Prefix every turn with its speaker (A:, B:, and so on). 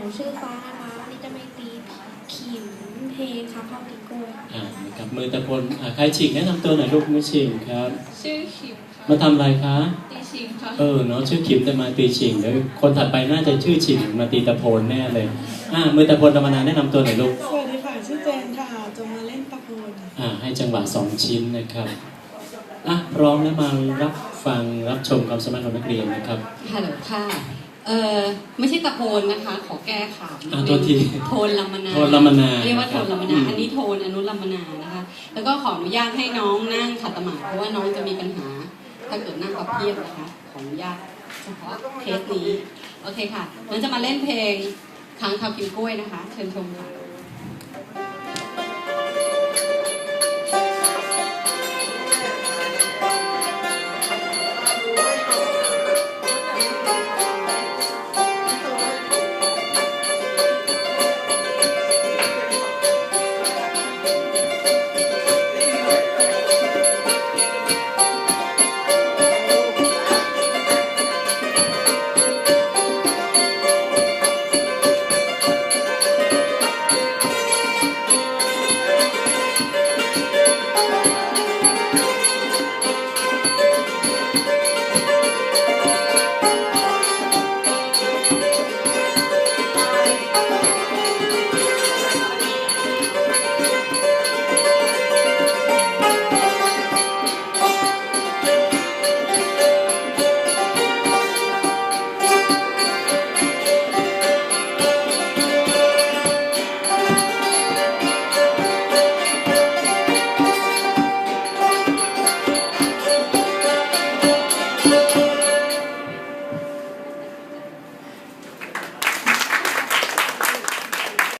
A: หนูชื่อฟ้านะคะวันนี้จะมาตีขิมเพลงค่ะข้าวกินกล้วย
B: อ่านะครับมือตะพลอ่าใครชิงแนะนำตัวหน่อยลูกมือชิงครับ
C: ชื่อคิมค่ะ
B: มาทำอะไรคะ
C: ตีชิงค่ะ
B: เออเนาะชื่อขิมแต่มาตีชิงเดี๋ยวคนถัดไปน่าจะชื่อชิงมาตีตะโพนแน่เลยอ่ามือตะพลธรรมนาแนะนำตัวหน่อยลูก
D: สวัสดีค่ะชื่อเจนค่ะจะมาเล่นตะโพน
B: อ่าให้จังหวะสองชิ้นนะครับอะพร้อมแล้วมารับฟังรับชมความสามารถของนักเรียนนะครับ
E: ฮัลโหลค่ะ เออไม่ใช่ตะโพนนะคะ ขอแก้ข่าวนิด
B: อ่า
E: นึง
B: โทษที
E: โทนลำมนา
B: โทนลำมนา
E: เรียกว่าโทนลำมนา
B: อืม
E: อันนี้โทนอนุลำมนานะคะ แล้วก็ขออนุญาตให้น้องนั่งขัดสมาธิเพราะว่าน้องจะมีปัญหา ถ้าเกิดนั่งกับเพียบนะคะขออนุญาตเฉพาะเคสนี้โอเคค่ะงั้นจะมาเล่นเพลงค้างคาวกินกล้วยนะคะ เชิญชมค่ะ